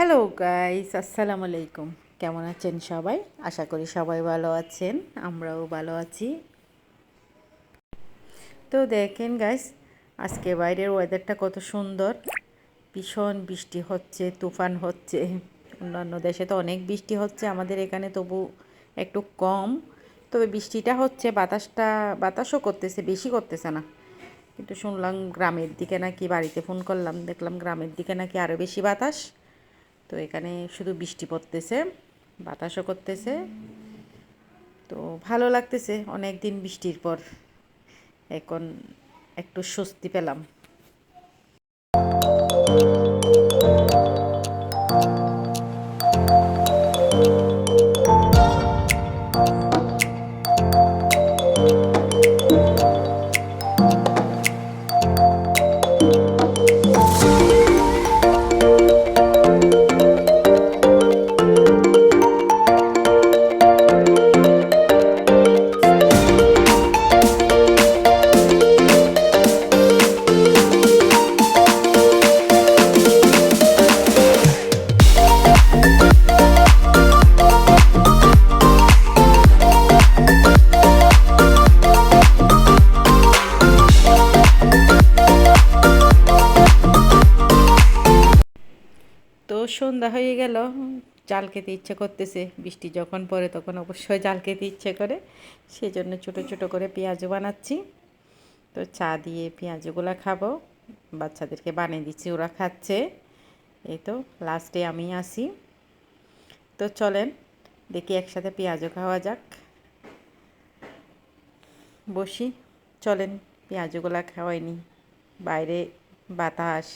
Hello guys আসসালামু আলাইকুম কেমন আছেন সবাই? আশা করি সবাই ভালো আছেন। আমরাও ভালো আছি। তো দেখেন গাইস আজকে বাইরের ওয়েদারটা কত সুন্দর। ভীষণ বৃষ্টি হচ্ছে, তুফান হচ্ছে। অন্যান্য দেশে তো অনেক বৃষ্টি হচ্ছে, আমাদের এখানে তবু একটু কম। তবে বৃষ্টিটা হচ্ছে, বাতাসটা, বাতাসও করতেছে, বেশি করতেছে না। কিন্তু শুনলাম গ্রামের দিকে নাকি বাড়িতে ফোন করলাম, দেখলাম গ্রামের দিকে নাকি আরও বেশি বাতাস। তো এখানে শুধু বৃষ্টি পড়তেছে, বাতাসও করতেছে। তো ভালো লাগতেছে অনেক দিন বৃষ্টির পর এখন একটু স্বস্তি পেলাম। সন্ধ্যা হয়ে গেল জাল খেতে ইচ্ছে করতেছে। বৃষ্টি যখন পড়ে তখন অবশ্যই জাল খেতে ইচ্ছে করে। সেই জন্য ছোটো ছোটো করে পেঁয়াজও বানাচ্ছি। তো চা দিয়ে পেঁয়াজগুলো খাব। বাচ্চাদেরকে বানিয়ে দিচ্ছি, ওরা খাচ্ছে। এই তো লাস্টে আমি আসি। তো চলেন, দেখি একসাথে পেঁয়াজও খাওয়া যাক। বসি। চলেন, পেঁয়াজগুলা খাওয়াইনি। বাইরে বাতাস।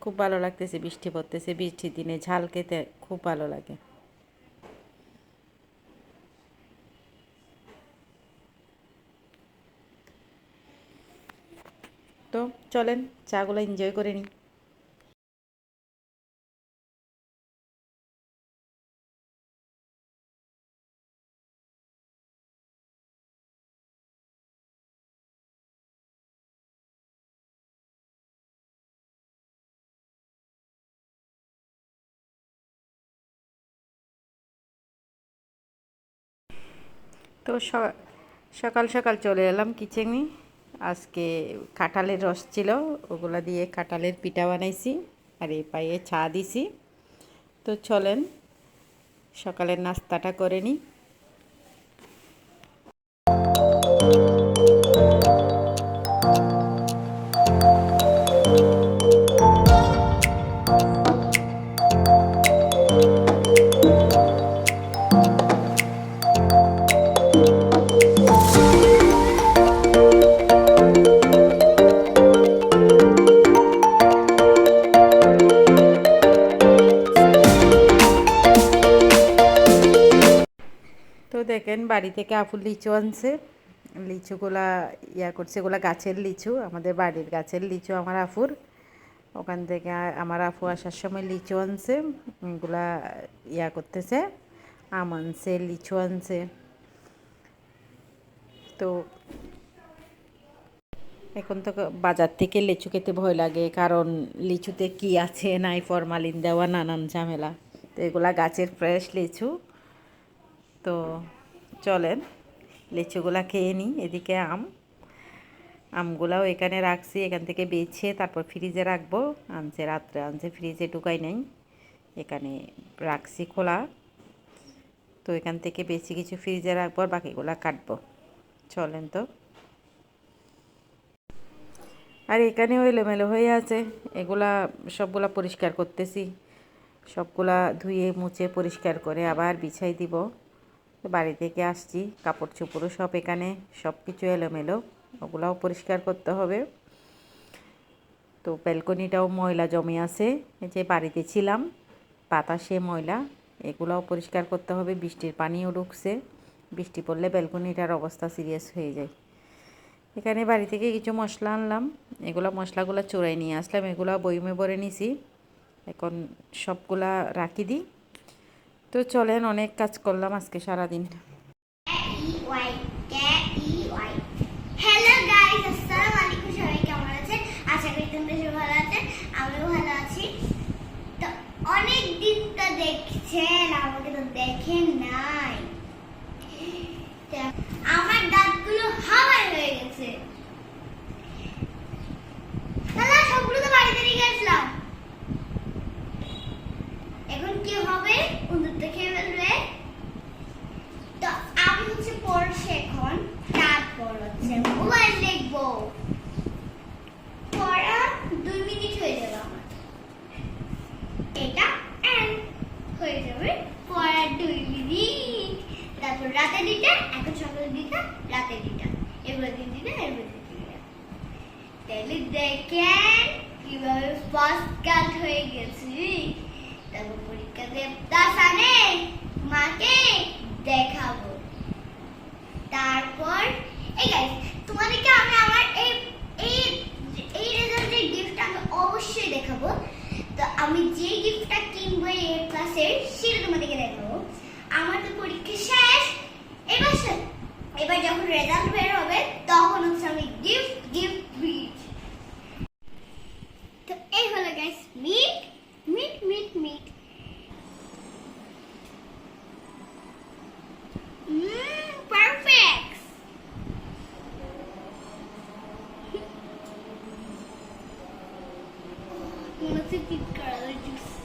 খুব ভালো লাগতেছে, বৃষ্টি পড়তেছে, বৃষ্টির দিনে ঝাল খেতে খুব ভালো লাগে। তো চলেন চাগুলো এনজয় করে নিই। তো সকাল সকাল চলে এলাম কিচেনে। আজকে কাঁঠালের রস ছিল, ওগুলা দিয়ে কাঁঠালের পিঠা বানাইছি আর এই পায়ে ছা দিছি। তো চলেন, সকালের নাস্তাটা করে নিই। দেখেন, বাড়ি থেকে আফু লিচু আনছে। লিচুগুলা ইয়া করছে, এগুলা গাছের লিচু, আমাদের বাড়ির গাছের লিচু আমার আফুর ওখান থেকে আমার আফু আসার সময় লিচু আনছে, এগুলা ইয়া করতেছে, আম আনছে, লিচু আনছে। তো এখন তো বাজার থেকে লিচু খেতে ভয় লাগে, কারণ লিচুতে কি আছে, নাই ফরমালিন দেওয়া, নানান ঝামেলা। তো এগুলা গাছের ফ্রেশ লিচু। তো চলেন, লিচুগুলা খেয়ে নিই, এদিকে আম। আমগুলাও এখানে রাখছি, এখান থেকে বেছে তারপর ফ্রিজে রাখব। আনছে রাত্রে আনছে, ফ্রিজে ঢুকাই নেই। এখানে রাখছি খোলা। তো এখান থেকে বেশি কিছু ফ্রিজে রাখব আর বাকিগুলা কাটবো। চলেন তো। আর এখানেও এলোমেলো হয়ে আছে। এগুলা সবগুলা পরিষ্কার করতেছি। সবগুলা ধুয়ে মুছে পরিষ্কার করে আবার বিছাই দিব। বাড়ি থেকে আসছি কাপড় চোপড়ও সব এখানে সব কিছু এলোমেলো, ওগুলাও পরিষ্কার করতে হবে। তো ব্যালকনিটাও ময়লা জমে আছে যে বাড়িতে ছিলাম, বাতাসে ময়লা, এগুলাও পরিষ্কার করতে হবে, বৃষ্টির পানিও ঢুকছে, বৃষ্টি পড়লে ব্যালকনিটার অবস্থা সিরিয়াস হয়ে যায়। এখানে বাড়ি থেকে কিছু মশলা আনলাম, এগুলো মশলাগুলো চোরাই নিয়ে আসলাম, এগুলো বইমে ভরে নিছি, এখন সবগুলা রাখি দিই। তো চলেন, অনেক কাজ করলাম আজকে সারাদিন। হ্যালো আলাইকুম কেমন ভালো আমিও ভালো আছি। তো অনেক দিন তো দেখছেন, আমাকে তো দেখেন না। তারপরে পড়ার দুই দিক তারপর রাতে দিটা এখন সকালে দিটা রাতে দিটা এবার দিন দিটা এবার দিন দিটা তাহলে দেখেন কীভাবে ফার্স্ট কাট হয়ে গেছি। তারপর পরীক্ষা দেবদাস আনে, মাকে দেখাবো। তারপর, এই গাইস তোমাদেরকে আমি আমার এই এই এই রেজাল্টের গিফট আমি অবশ্যই দেখাবো। আমি যে গিফটটা কিনবো এই ক্লাসের সেটা তোমাদেরকে দেখাবো আমার তো পরীক্ষা শেষ। এবার এবার যখন রেজাল্ট বের হবে, তখন হচ্ছে আমি গিফট গিফট মনে হচ্ছে পিক করা